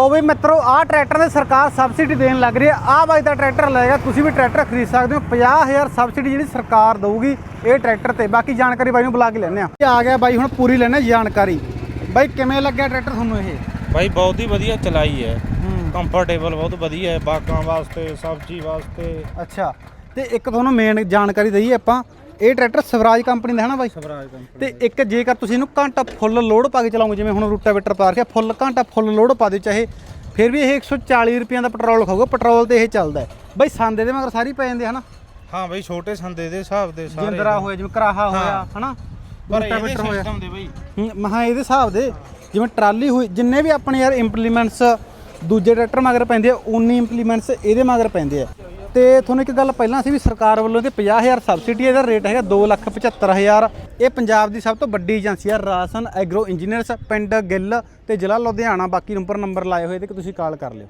ਉਹ ਵੀ ਮਿੱਤਰੋ ਆਹ ਟਰੈਕਟਰ ਦੇ ਸਰਕਾਰ ਸਬਸਿਡੀ ਦੇਣ ਲੱਗ ਰਹੀ ਹੈ। ਆਹ ਬਾਈ ਦਾ ਟਰੈਕਟਰ ਲਏਗਾ ਤੁਸੀਂ ਵੀ ਟਰੈਕਟਰ ਖਰੀਦ ਸਕਦੇ ਹੋ। 50000 ਸਬਸਿਡੀ ਜਿਹੜੀ ਸਰਕਾਰ ਦਊਗੀ ਇਹ ਟਰੈਕਟਰ ਤੇ। ਬਾਕੀ ਜਾਣਕਾਰੀ ਬਾਈ ਨੂੰ ਬੁਲਾ ਕੇ ਲੈਣੇ ਆ ਆ ਗਿਆ ਬਾਈ ਹੁਣ ਪੂਰੀ ਲੈਣੇ ਜਾਣਕਾਰੀ। ਬਾਈ ਕਿਵੇਂ ਲੱਗਿਆ ਟਰੈਕਟਰ ਤੁਹਾਨੂੰ ਇਹ? ਭਾਈ ਬਹੁਤ ਹੀ ਵਧੀਆ ਚਲਾਈ ਹੈ। ਹੂੰ। ਕੰਫਰਟੇਬਲ ਬਹੁਤ ਵਧੀਆ ਹੈ। ਬਾਗਾਂ ਵਾਸਤੇ ਸਬਜ਼ੀ ਵਾਸਤੇ। ਅੱਛਾ ਤੇ ਇੱਕ ਤੁਹਾਨੂੰ ਮੇਨ ਜਾਣਕਾਰੀ ਦਈਏ ਆਪਾਂ। ਇਹ ਟਰੈਕਟਰ ਸਵਰਾਜ ਕੰਪਨੀ ਦਾ ਹੈ ਨਾ ਬਾਈ? ਸਵਰਾਜ ਕੰਪਨੀ ਤੇ ਇੱਕ ਜੇਕਰ ਤੁਸੀਂ ਇਹਨੂੰ ਘੰਟਾ ਫੁੱਲ ਲੋਡ ਪਾ ਕੇ ਚਲਾਓਗੇ ਜਿਵੇਂ ਹੁਣ ਰੂਟਾਵੇਟਰ ਪਾ ਰੱਖਿਆ ਫੁੱਲ ਘੰਟਾ ਫੁੱਲ ਲੋਡ ਪਾ ਦਿਓ ਚਾਹੇ ਫਿਰ ਵੀ ਇਹ 140 ਰੁਪਈਆਂ ਦਾ ਪੈਟਰੋਲ ਖਾਊਗਾ ਪੈਟਰੋਲ ਤੇ ਇਹ ਚੱਲਦਾ ਹੈ। ਬਈ ਸੰਦੇ ਦੇ ਮਗਰ ਸਾਰੀ ਪੈ ਜਾਂਦੇ ਹਨਾ ਹਾਂ ਭਾਈ ਛੋਟੇ ਸੰਦੇ ਦੇ ਹਿਸਾਬ ਦੇ ਸਾਰੇ। ਜਿੰਦਰਾ ਹੋਇਆ ਜਿਵੇਂ ਕਰਾਹਾ ਹੋਇਆ। ਹਨਾ? ਪਰ ਇਹਦੇ ਸਿਸਟਮ ਦੇ ਮਹਾਂ ਇਹਦੇ ਹਿਸਾਬ ਦੇ ਜਿਵੇਂ ਟਰਾਲੀ ਹੋਈ ਜਿੰਨੇ ਵੀ ਆਪਣੇ ਯਾਰ ਇੰਪਲੀਮੈਂਟਸ ਦੂਜੇ ਟਰੈਕਟਰ ਮਗਰ ਪੈਂਦੇ ਆ ਉਨੀ ਇੰਪਲੀਮੈਂਟਸ ਇਹਦੇ ਮਗਰ ਪੈਂਦੇ ਆ। ਤੇ ਤੁਹਾਨੂੰ ਇੱਕ ਗੱਲ ਪਹਿਲਾਂ ਸੀ ਵੀ ਸਰਕਾਰ ਵੱਲੋਂ ਤੇ 50000 ਸਬਸਿਡੀ ਇਹਦਾ ਰੇਟ ਹੈਗਾ 275000 ਇਹ ਪੰਜਾਬ ਦੀ ਸਭ ਤੋਂ ਵੱਡੀ ਏਜੰਸੀ ਆ, ਰਾਸਨ ਐਗਰੋ ਇੰਜੀਨੀਅਰਸ, ਪਿੰਡ ਗਿੱਲ ਤੇ ਜ਼ਿਲ੍ਹਾ ਲੁਧਿਆਣਾ। ਬਾਕੀ ਨੰਬਰ ਨੰਬਰ ਲਾਏ ਹੋਏ ਤੇ ਕਿ ਤੁਸੀਂ ਕਾਲ ਕਰ ਲਿਓ।